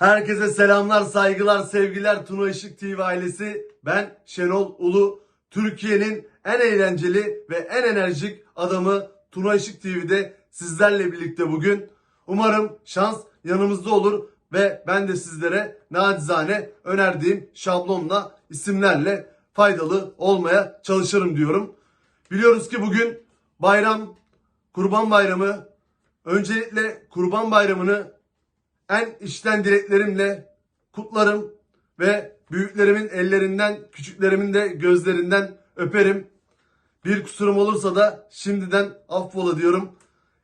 Herkese selamlar, saygılar, sevgiler Tuna Işık TV ailesi. Ben Şenol Ulu. Türkiye'nin en eğlenceli ve en enerjik adamı Tuna Işık TV'de sizlerle birlikte bugün. Umarım şans yanımızda olur ve ben de sizlere nacizane önerdiğim şablonla, isimlerle faydalı olmaya çalışırım diyorum. Biliyoruz ki bugün bayram, kurban bayramı. Öncelikle kurban bayramını en içten dileklerimle kutlarım ve büyüklerimin ellerinden, küçüklerimin de gözlerinden öperim. Bir kusurum olursa da şimdiden affola diyorum.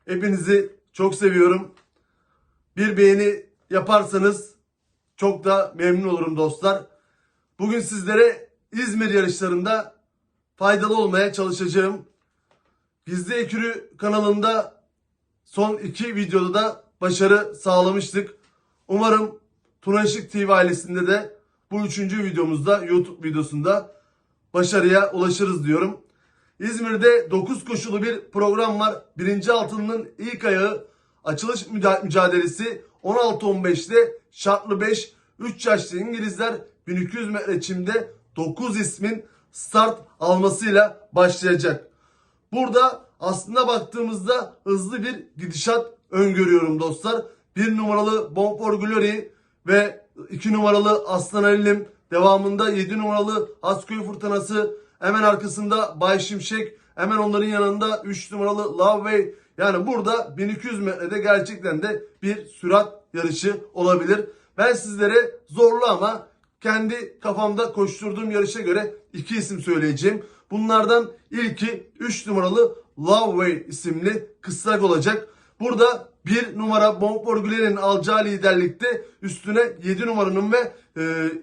Hepinizi çok seviyorum. Bir beğeni yaparsanız çok da memnun olurum dostlar. Bugün sizlere İzmir yarışlarında faydalı olmaya çalışacağım. Gizli Ekürü kanalında son iki videoda da başarı sağlamıştık. Umarım Tuna Işık TV ailesinde de bu üçüncü videomuzda YouTube videosunda başarıya ulaşırız diyorum. İzmir'de 9 koşulu bir program var. Birinci altının ilk ayağı açılış mücadelesi 16-15'te şartlı 5 3 yaşlı İngilizler 1200 metre çimde 9 ismin start almasıyla başlayacak. Burada aslında baktığımızda hızlı bir gidişat öngörüyorum dostlar. Bir numaralı Bonfor Glory ve iki numaralı Aslan Ali'lim. Devamında 7 numaralı Asköy Fırtınası. Hemen arkasında Bay Şimşek. Hemen onların yanında 3 numaralı Love Way. Yani burada 1200 metrede gerçekten de bir sürat yarışı olabilir. Ben sizlere zorlu ama kendi kafamda koşturduğum yarışa göre iki isim söyleyeceğim. Bunlardan ilki 3 numaralı Love Way isimli kısrak olacak. Burada 1 numara Bonfor Güler'in alacağı liderlikte üstüne 7 numaranın ve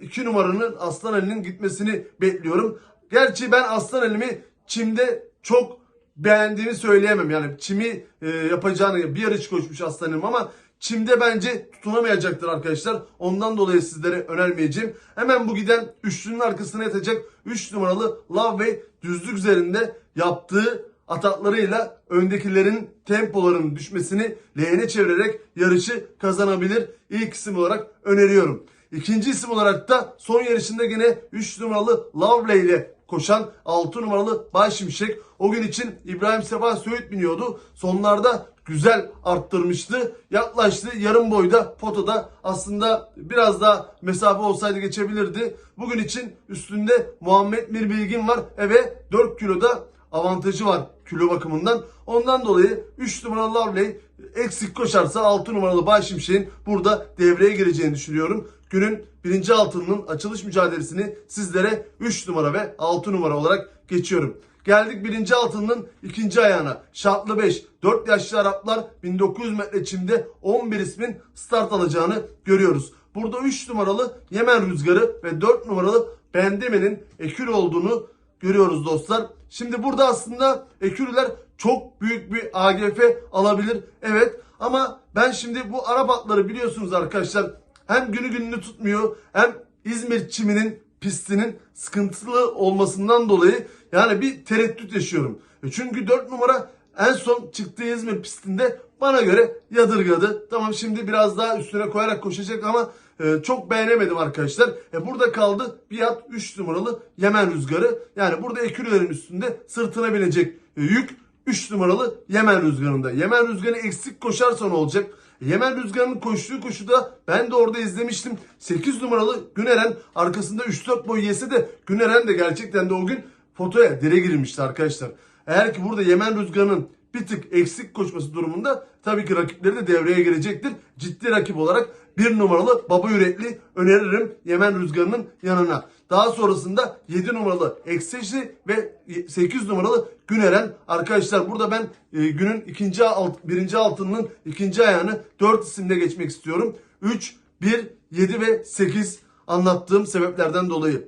2 numaranın Aslan Ali'nin gitmesini bekliyorum. Gerçi ben Aslan Ali'mi çimde çok beğendiğimi söyleyemem. Yani çimi e, yapacağını bir yarış koşmuş Aslan Ali'm ama Çimde bence tutunamayacaktır arkadaşlar. Ondan dolayı sizlere önermeyeceğim. Hemen bu giden üçlünün arkasına yatacak 3 numaralı Love Way düzlük üzerinde yaptığı ataklarıyla öndekilerin tempolarının düşmesini lehine çevirerek yarışı kazanabilir. İlk isim olarak öneriyorum. İkinci isim olarak da son yarışında yine 3 numaralı Lovely ile koşan 6 numaralı Bay Şimşek. O gün için İbrahim Sefa Söğüt biniyordu. Sonlarda güzel arttırmıştı. Yaklaştı yarım boyda potoda aslında biraz daha mesafe olsaydı geçebilirdi. Bugün için üstünde Muhammed Mir Bilgin var. Eve 4 kiloda avantajı var kilo bakımından. Ondan dolayı 3 numaralı Lovely eksik koşarsa 6 numaralı Bay Şimşek'in burada devreye gireceğini düşünüyorum. Günün birinci altınının açılış mücadelesini sizlere 3 numara ve 6 numara olarak geçiyorum. Geldik birinci altının ikinci ayağına. Şartlı 5. 4 yaşlı Araplar 1900 metre çimde 11 ismin start alacağını görüyoruz. Burada 3 numaralı Yemen Rüzgarı ve 4 numaralı Bendeme'nin ekür olduğunu görüyoruz dostlar. Şimdi burada aslında ekürüler çok büyük bir AGF alabilir. Evet ama ben şimdi bu Arap atları biliyorsunuz arkadaşlar hem günü gününü tutmuyor hem İzmir çiminin pistinin sıkıntılı olmasından dolayı yani bir tereddüt yaşıyorum. E Çünkü 4 numara en son çıktığı İzmir pistinde bana göre yadırgadı. Tamam şimdi biraz daha üstüne koyarak koşacak ama e, çok beğenemedim arkadaşlar. E, burada kaldı Biat 3 numaralı Yemen Rüzgarı. Yani burada ekürülerin üstünde sırtına binecek e, yük 3 numaralı Yemen Rüzgarı'nda. Yemen Rüzgarı eksik koşarsa ne olacak? Yemen Rüzgarı'nın koştuğu koşuda ben de orada izlemiştim. 8 numaralı Güneren arkasında 3-4 boy yese de Güneren de gerçekten de o gün fotoya dire girmişti arkadaşlar. Eğer ki burada Yemen Rüzgarı'nın bir tık eksik koşması durumunda tabii ki rakipleri de devreye girecektir. Ciddi rakip olarak bir numaralı Baba Yürekli öneririm Yemen Rüzgarı'nın yanına. Daha sonrasında 7 numaralı Ekseşli ve 8 numaralı Güneren. Arkadaşlar burada ben e, günün ikinci alt, birinci altının ikinci ayağını 4 isimle geçmek istiyorum. 3, 1, 7 ve 8 anlattığım sebeplerden dolayı.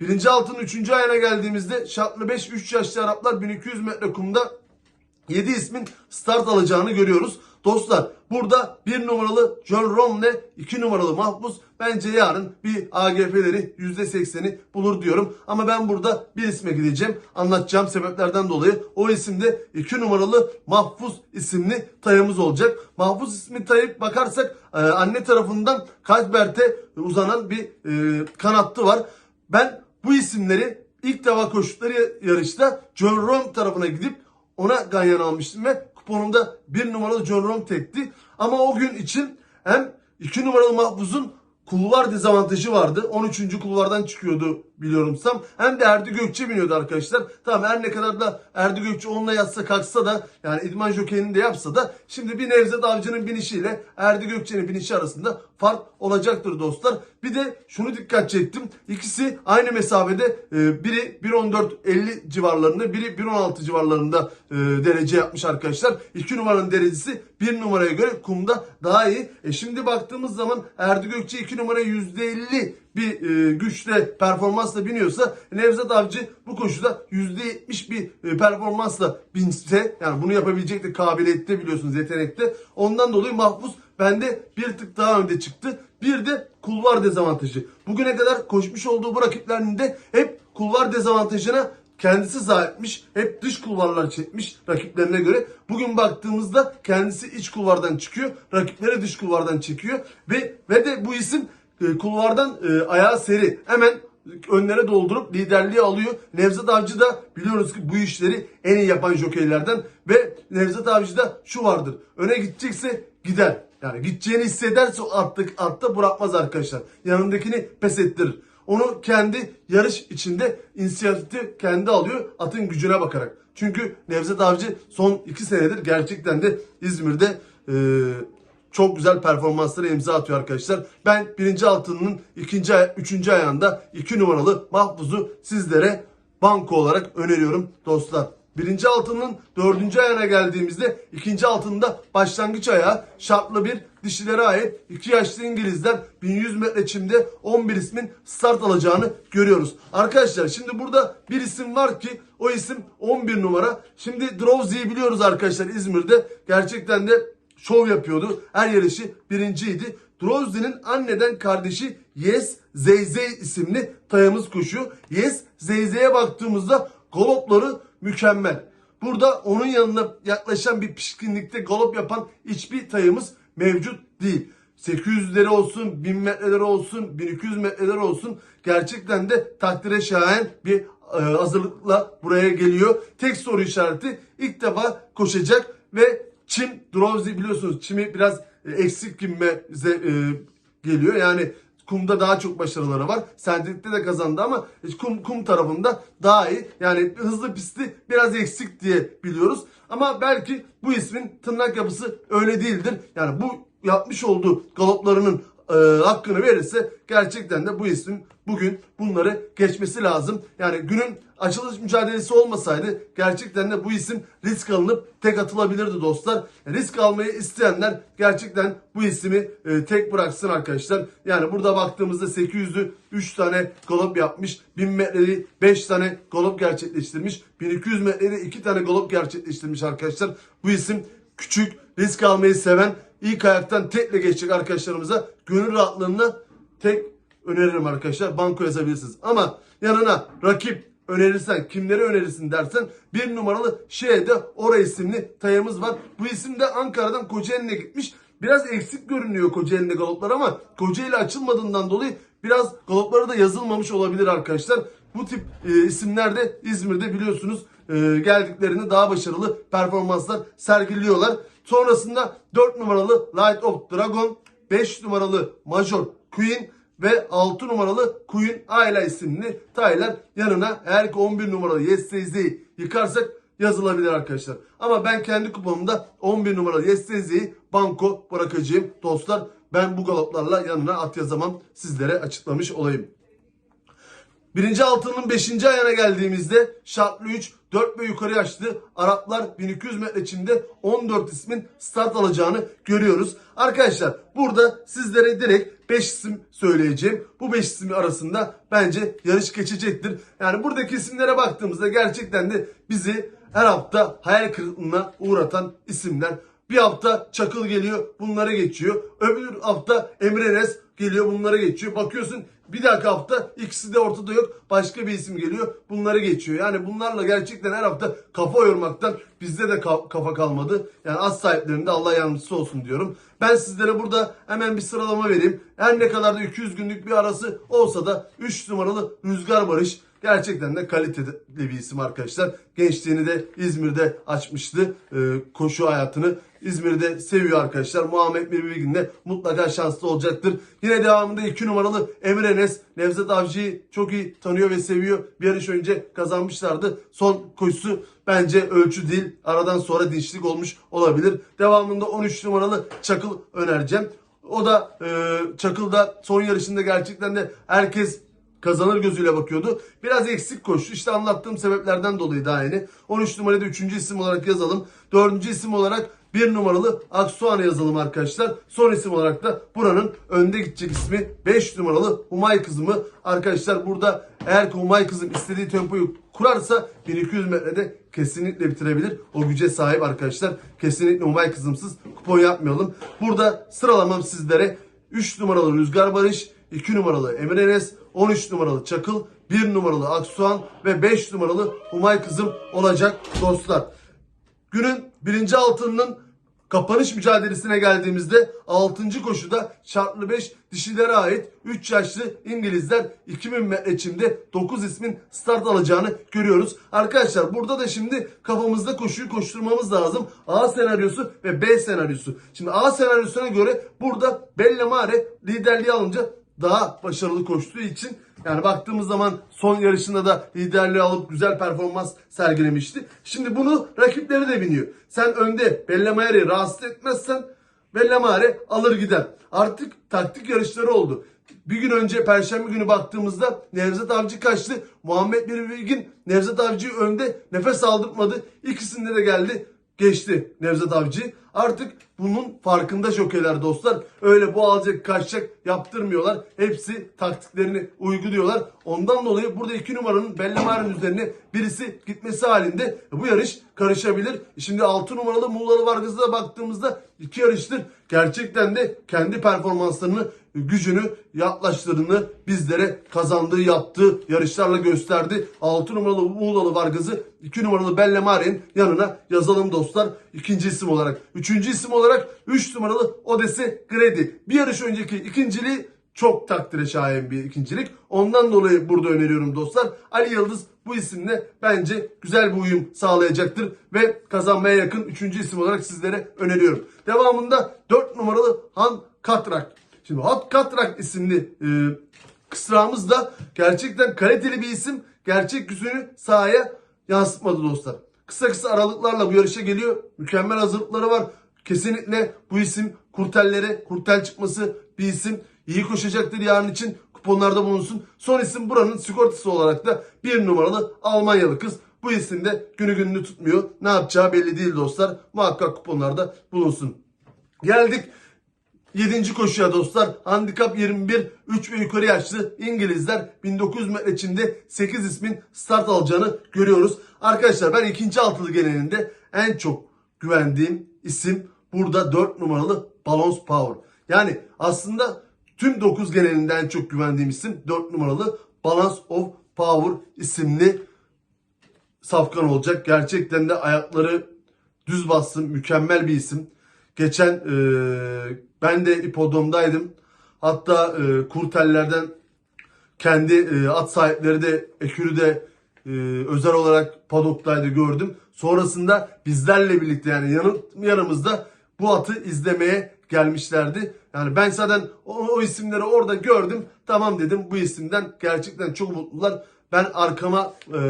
Birinci altının üçüncü ayağına geldiğimizde şartlı 5 3 yaşlı Araplar 1200 metre kumda 7 ismin start alacağını görüyoruz. Dostlar burada 1 numaralı John Romney 2 numaralı Mahpus bence yarın bir AGF'leri %80'i bulur diyorum. Ama ben burada bir isme gideceğim. Anlatacağım sebeplerden dolayı. O isimde 2 numaralı Mahpus isimli tayımız olacak. Mahpus ismi tayı bakarsak e, anne tarafından Kalbert'e uzanan bir e, kanattı var. Ben bu isimleri ilk defa koştukları yarışta John Rom tarafına gidip ona ganyan almıştım ve kuponumda bir numaralı John Rom tekti. Ama o gün için hem iki numaralı Mahfuz'un kulvar dezavantajı vardı. 13. kulvardan çıkıyordu biliyorum sam. Hem de Erdi Gökçe biniyordu arkadaşlar. Tamam her ne kadar da Erdi Gökçe onunla yatsa kalksa da yani idman jokeyini de yapsa da şimdi bir Nevzat Avcı'nın binişiyle Erdi Gökçe'nin binişi arasında fark olacaktır dostlar. Bir de şunu dikkat çektim. İkisi aynı mesafede e, biri 1.14.50 civarlarında biri 1.16 civarlarında e, derece yapmış arkadaşlar. 2 numaranın derecesi 1 numaraya göre kumda daha iyi. E şimdi baktığımız zaman Erdi Gökçe 2 numaraya %50 bir e, güçle performansla biniyorsa Nevzat Avcı bu koşuda %70 bir e, performansla binse yani bunu yapabilecek de kabiliyette biliyorsunuz yetenekte. Ondan dolayı Mahfuz bende bir tık daha önde çıktı. Bir de kulvar dezavantajı. Bugüne kadar koşmuş olduğu bu rakiplerinde hep kulvar dezavantajına kendisi sahipmiş. Hep dış kulvarlar çekmiş rakiplerine göre. Bugün baktığımızda kendisi iç kulvardan çıkıyor. Rakipleri dış kulvardan çekiyor. Ve ve de bu isim e, kulvardan e, ayağı seri. Hemen önlere doldurup liderliği alıyor. Nevzat Avcı da biliyoruz ki bu işleri en iyi yapan jokeylerden ve Nevzat Avcı'da şu vardır. Öne gidecekse gider. Yani gideceğini hissederse attık atta bırakmaz arkadaşlar. Yanındakini pes ettirir. Onu kendi yarış içinde inisiyatifi kendi alıyor atın gücüne bakarak. Çünkü Nevzat Avcı son iki senedir gerçekten de İzmir'de e, çok güzel performanslara imza atıyor arkadaşlar. Ben birinci altının ikinci, üçüncü ayağında iki numaralı Mahfuz'u sizlere banko olarak öneriyorum dostlar. Birinci altının dördüncü ayağına geldiğimizde ikinci altında başlangıç ayağı şartlı bir dişilere ait iki yaşlı İngilizler 1100 metre çimde 11 ismin start alacağını görüyoruz. Arkadaşlar şimdi burada bir isim var ki o isim 11 numara. Şimdi Drowsy'yi biliyoruz arkadaşlar İzmir'de. Gerçekten de şov yapıyordu. Her yarışı birinciydi. Drozdy'nin anneden kardeşi Yes Zeyzey isimli tayımız koşuyor. Yes Zeyzey'e baktığımızda galopları mükemmel. Burada onun yanına yaklaşan bir pişkinlikte galop yapan hiçbir tayımız mevcut değil. 800'leri olsun, 1000 metreleri olsun, 1200 metreleri olsun gerçekten de takdire şayan bir e, hazırlıkla buraya geliyor. Tek soru işareti ilk defa koşacak ve çim Drowsy biliyorsunuz çimi biraz e, eksik gibi e, geliyor. Yani kumda daha çok başarıları var. Sendelikte de kazandı ama kum, kum tarafında daha iyi. Yani hızlı pisti biraz eksik diye biliyoruz. Ama belki bu ismin tırnak yapısı öyle değildir. Yani bu yapmış olduğu galoplarının e, hakkını verirse gerçekten de bu ismin bugün bunları geçmesi lazım. Yani günün açılış mücadelesi olmasaydı gerçekten de bu isim risk alınıp tek atılabilirdi dostlar. Risk almayı isteyenler gerçekten bu ismi e, tek bıraksın arkadaşlar. Yani burada baktığımızda 800'ü 3 tane galop yapmış. 1000 metreli 5 tane galop gerçekleştirmiş. 1200 metreli 2 tane galop gerçekleştirmiş arkadaşlar. Bu isim küçük, risk almayı seven, ilk ayaktan tekle geçecek arkadaşlarımıza gönül rahatlığına tek öneririm arkadaşlar. Banko yazabilirsiniz. Ama yanına rakip önerirsen, kimleri önerirsin dersen bir numaralı şeyde Ora isimli tayımız var. Bu isim de Ankara'dan Kocaeli'ne gitmiş. Biraz eksik görünüyor Kocaeli'nde galoplar ama Kocaeli açılmadığından dolayı biraz galopları da yazılmamış olabilir arkadaşlar. Bu tip e, isimler de İzmir'de biliyorsunuz e, geldiklerinde daha başarılı performanslar sergiliyorlar. Sonrasında 4 numaralı Light of Dragon, 5 numaralı Major Queen ve 6 numaralı Queen Ayla isimli taylar yanına eğer ki 11 numaralı Yes Seize'yi yıkarsak yazılabilir arkadaşlar. Ama ben kendi kupamda 11 numaralı Yes Seize'yi banko bırakacağım dostlar. Ben bu galoplarla yanına at yazamam sizlere açıklamış olayım. Birinci altının 5. ayağına geldiğimizde şartlı 3, 4 ve yukarı yaşlı Araplar 1200 metre çimde 14 ismin start alacağını görüyoruz. Arkadaşlar burada sizlere direkt 5 isim söyleyeceğim. Bu 5 isim arasında bence yarış geçecektir. Yani buradaki isimlere baktığımızda gerçekten de bizi her hafta hayal kırıklığına uğratan isimler. Bir hafta Çakıl geliyor bunlara geçiyor. Öbür hafta Emre Enes geliyor bunlara geçiyor. Bakıyorsun bir dahaki hafta ikisi de ortada yok. Başka bir isim geliyor bunları geçiyor. Yani bunlarla gerçekten her hafta kafa yormaktan bizde de ka- kafa kalmadı. Yani az sahiplerinde Allah yardımcısı olsun diyorum. Ben sizlere burada hemen bir sıralama vereyim. Her ne kadar da 200 günlük bir arası olsa da 3 numaralı Rüzgar Barış gerçekten de kaliteli bir isim arkadaşlar. Gençliğini de İzmir'de açmıştı. Ee, koşu hayatını İzmir'de seviyor arkadaşlar. Muhammed Mirbilgin de mutlaka şanslı olacaktır. Yine devamında 2 numaralı Emre Enes. Nevzat Avcı'yı çok iyi tanıyor ve seviyor. Bir yarış önce kazanmışlardı. Son koşusu bence ölçü değil. Aradan sonra dinçlik olmuş olabilir. Devamında 13 numaralı Çakıl önereceğim. O da e, Çakıl'da son yarışında gerçekten de herkes kazanır gözüyle bakıyordu. Biraz eksik koştu. İşte anlattığım sebeplerden dolayı daha yeni. 13 numarayı da 3. isim olarak yazalım. 4. isim olarak 1 numaralı Aksuan'ı yazalım arkadaşlar. Son isim olarak da buranın önde gidecek ismi 5 numaralı Humay Kızım'ı. Arkadaşlar burada eğer ki Humay Kızım istediği tempoyu kurarsa 1200 metrede kesinlikle bitirebilir. O güce sahip arkadaşlar. Kesinlikle Humay Kızımsız kupon yapmayalım. Burada sıralamam sizlere 3 numaralı Rüzgar Barış, 2 numaralı Emre Enes, 13 numaralı Çakıl, 1 numaralı Aksuan ve 5 numaralı Humay Kızım olacak dostlar. Günün birinci altınının kapanış mücadelesine geldiğimizde 6. koşuda şartlı 5 dişilere ait 3 yaşlı İngilizler 2000 metre çimde 9 ismin start alacağını görüyoruz. Arkadaşlar burada da şimdi kafamızda koşuyu koşturmamız lazım. A senaryosu ve B senaryosu. Şimdi A senaryosuna göre burada Bellemare liderliği alınca daha başarılı koştuğu için yani baktığımız zaman son yarışında da liderliği alıp güzel performans sergilemişti. Şimdi bunu rakipleri de biniyor. Sen önde Bellemare'yi rahatsız etmezsen Bellemare alır gider. Artık taktik yarışları oldu. Bir gün önce Perşembe günü baktığımızda Nevzat Avcı kaçtı. Muhammed Bilgin Nevzat Avcı'yı önde nefes aldırmadı. İkisinde de geldi geçti Nevzat Avcı. Artık bunun farkında jockeyler dostlar. Öyle bu alacak kaçacak yaptırmıyorlar. Hepsi taktiklerini uyguluyorlar. Ondan dolayı burada iki numaranın Bellemare'nin üzerine birisi gitmesi halinde bu yarış karışabilir. Şimdi 6 numaralı Muğlalı Vargas'a da baktığımızda iki yarıştır. Gerçekten de kendi performanslarını gücünü yaklaştığını bizlere kazandığı yaptığı yarışlarla gösterdi. 6 numaralı Muğlalı Vargaz'ı 2 numaralı Bellemare'nin yanına yazalım dostlar. İkinci isim olarak. Üçüncü isim olarak 3 numaralı Odesse Gredi. Bir yarış önceki ikinciliği çok takdire şayan bir ikincilik. Ondan dolayı burada öneriyorum dostlar. Ali Yıldız bu isimle bence güzel bir uyum sağlayacaktır. Ve kazanmaya yakın üçüncü isim olarak sizlere öneriyorum. Devamında 4 numaralı Han Katrak. Şimdi Hot Katrak isimli e, kısrağımız da gerçekten kaliteli bir isim. Gerçek yüzünü sahaya yansıtmadı dostlar. Kısa kısa aralıklarla bu yarışa geliyor. Mükemmel hazırlıkları var. Kesinlikle bu isim kurtellere, kurtel çıkması bir isim. İyi koşacaktır yarın için kuponlarda bulunsun. Son isim buranın sigortası olarak da bir numaralı Almanyalı kız. Bu isim de günü gününü tutmuyor. Ne yapacağı belli değil dostlar. Muhakkak kuponlarda bulunsun. Geldik 7. koşuya dostlar. Handikap 21, 3 ve yukarı yaşlı İngilizler 1900 metre içinde 8 ismin start alacağını görüyoruz. Arkadaşlar ben ikinci altılı genelinde en çok güvendiğim isim burada 4 numaralı Balance Power. Yani aslında tüm 9 genelinde en çok güvendiğim isim 4 numaralı Balance of Power isimli safkan olacak. Gerçekten de ayakları düz bassın. Mükemmel bir isim. Geçen e, ben de ipodromdaydım. Hatta e, kurtellerden kendi e, at sahipleri de Ekürü'de e, özel olarak padoktaydı gördüm. Sonrasında bizlerle birlikte yani yanı, yanımızda bu atı izlemeye gelmişlerdi. Yani ben zaten o, o isimleri orada gördüm. Tamam dedim bu isimden gerçekten çok mutlular. Ben arkama e,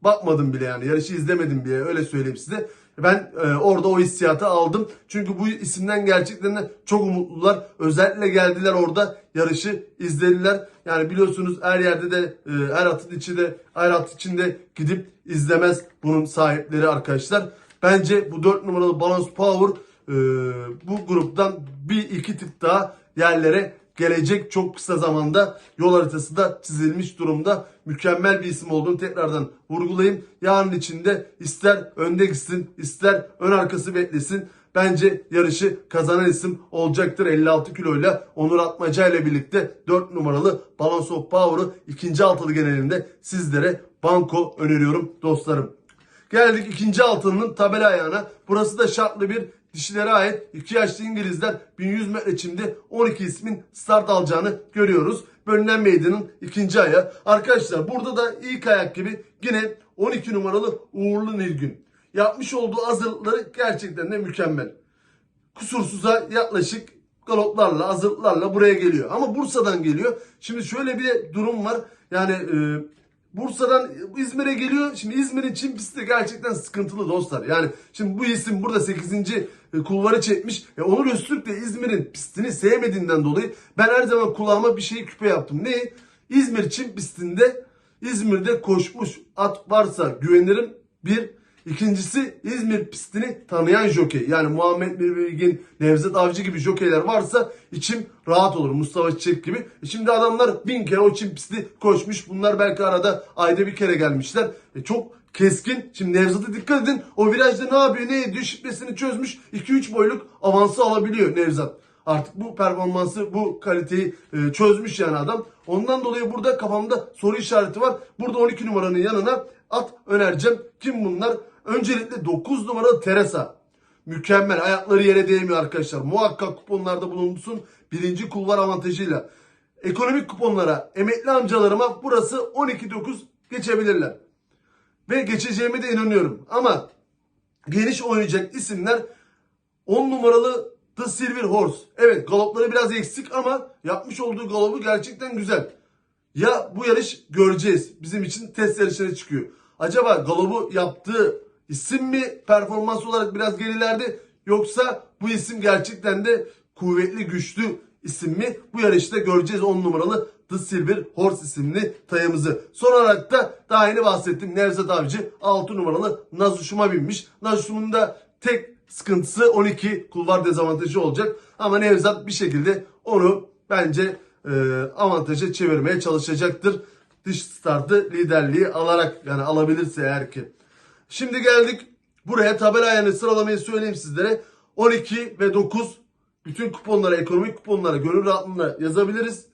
bakmadım bile yani yarışı izlemedim bile öyle söyleyeyim size. Ben e, orada o hissiyatı aldım. Çünkü bu isimden gerçekten çok umutlular. Özellikle geldiler orada yarışı izlediler. Yani biliyorsunuz her yerde de e, her atın içi de her at içinde gidip izlemez bunun sahipleri arkadaşlar. Bence bu 4 numaralı Balance Power e, bu gruptan bir iki tık daha yerlere gelecek çok kısa zamanda yol haritası da çizilmiş durumda. Mükemmel bir isim olduğunu tekrardan vurgulayayım. Yarın içinde ister önde gitsin ister ön arkası beklesin. Bence yarışı kazanan isim olacaktır 56 kiloyla Onur Atmaca ile birlikte 4 numaralı Balance of Power'ı ikinci altılı genelinde sizlere banko öneriyorum dostlarım. Geldik ikinci altının tabela ayağına. Burası da şartlı bir dişilere ait 2 yaşlı İngilizler 1100 metre çimde 12 ismin start alacağını görüyoruz. Bölünen meydanın ikinci ayağı. Arkadaşlar burada da ilk ayak gibi yine 12 numaralı Uğurlu Nilgün. Yapmış olduğu hazırlıkları gerçekten de mükemmel. Kusursuza yaklaşık galoplarla, hazırlıklarla buraya geliyor. Ama Bursa'dan geliyor. Şimdi şöyle bir durum var. Yani e, Bursa'dan İzmir'e geliyor. Şimdi İzmir'in çim pisti gerçekten sıkıntılı dostlar. Yani şimdi bu isim burada 8. kulvarı çekmiş. E, Onur Öztürk de İzmir'in pistini sevmediğinden dolayı ben her zaman kulağıma bir şey küpe yaptım. Ne? İzmir çim pistinde İzmir'de koşmuş at varsa güvenirim. Bir. İkincisi İzmir pistini tanıyan jokey. Yani Muhammed Bilgin, Nevzat Avcı gibi jokeyler varsa içim rahat olur. Mustafa Çiçek gibi. E şimdi adamlar bin kere o çim pisti koşmuş. Bunlar belki arada ayda bir kere gelmişler. E çok keskin. Şimdi Nevzat'a dikkat edin. O virajda ne yapıyor ne ediyor şifresini çözmüş. 2-3 boyluk avansı alabiliyor Nevzat. Artık bu performansı, bu kaliteyi e, çözmüş yani adam. Ondan dolayı burada kafamda soru işareti var. Burada 12 numaranın yanına at önereceğim. Kim bunlar? Öncelikle 9 numaralı Teresa. Mükemmel. Ayakları yere değmiyor arkadaşlar. Muhakkak kuponlarda bulunsun. Birinci kulvar avantajıyla. Ekonomik kuponlara, emekli amcalarıma burası 12-9 geçebilirler. Ve geçeceğime de inanıyorum. Ama geniş oynayacak isimler 10 numaralı The Silver Horse. Evet galopları biraz eksik ama yapmış olduğu galopu gerçekten güzel. Ya bu yarış göreceğiz. Bizim için test yarışına çıkıyor. Acaba galobu yaptığı isim mi performans olarak biraz gerilerde yoksa bu isim gerçekten de kuvvetli güçlü isim mi? Bu yarışta göreceğiz 10 numaralı The Silver Horse isimli tayımızı. Son olarak da daha yeni bahsettim Nevzat Avcı 6 numaralı Nazuşum'a binmiş. Nazuşum'un da tek sıkıntısı 12 kulvar dezavantajı olacak. Ama Nevzat bir şekilde onu bence e, avantaja çevirmeye çalışacaktır. Dış startı liderliği alarak yani alabilirse eğer ki. Şimdi geldik buraya tabela ayarını sıralamayı söyleyeyim sizlere. 12 ve 9 bütün kuponlara, ekonomik kuponlara gönül rahatlığıyla yazabiliriz.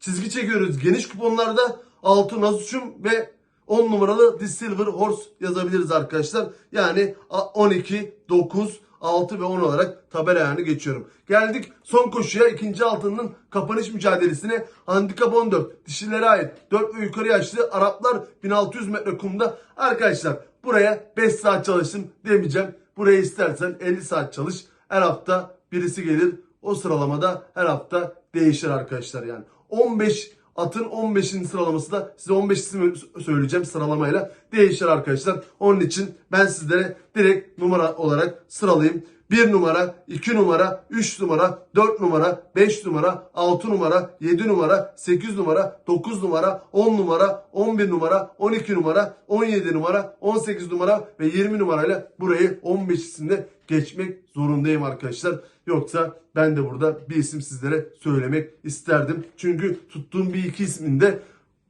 Çizgi çekiyoruz geniş kuponlarda 6 Nasuçum ve 10 numaralı The Silver Horse yazabiliriz arkadaşlar. Yani 12, 9, 6 ve 10 olarak tabela ayarını geçiyorum. Geldik son koşuya ikinci altının kapanış mücadelesine. Handikap 14 dişilere ait 4 ve yukarı yaşlı Araplar 1600 metre kumda. Arkadaşlar buraya 5 saat çalıştım demeyeceğim. Buraya istersen 50 saat çalış. Her hafta birisi gelir. O sıralamada her hafta değişir arkadaşlar yani. 15 atın 15'in sıralaması da size 15 isim söyleyeceğim sıralamayla değişir arkadaşlar. Onun için ben sizlere direkt numara olarak sıralayayım. 1 numara, 2 numara, 3 numara, 4 numara, 5 numara, 6 numara, 7 numara, 8 numara, 9 numara, 10 numara, 11 numara, 12 numara, 17 numara, 18 numara ve 20 numarayla burayı 15 isimde geçmek zorundayım arkadaşlar. Yoksa ben de burada bir isim sizlere söylemek isterdim. Çünkü tuttuğum bir iki isminde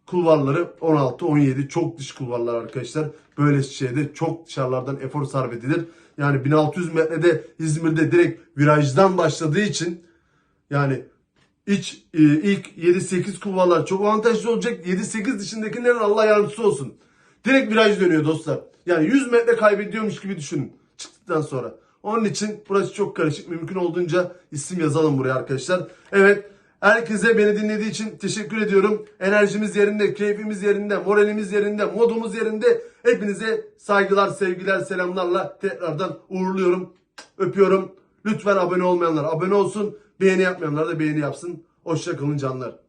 kulvarları 16-17 çok dış kulvarlar arkadaşlar. Böyle şeyde çok dışarılardan efor sarf edilir. Yani 1600 metrede İzmir'de direkt virajdan başladığı için yani iç e, ilk 7-8 kulvarlar çok avantajlı olacak. 7-8 dışındakilerin Allah yardımcısı olsun. Direkt viraj dönüyor dostlar. Yani 100 metre kaybediyormuş gibi düşünün çıktıktan sonra. Onun için burası çok karışık. Mümkün olduğunca isim yazalım buraya arkadaşlar. Evet. Herkese beni dinlediği için teşekkür ediyorum. Enerjimiz yerinde, keyfimiz yerinde, moralimiz yerinde, modumuz yerinde. Hepinize saygılar, sevgiler, selamlarla tekrardan uğurluyorum. Öpüyorum. Lütfen abone olmayanlar abone olsun. Beğeni yapmayanlar da beğeni yapsın. Hoşçakalın canlar.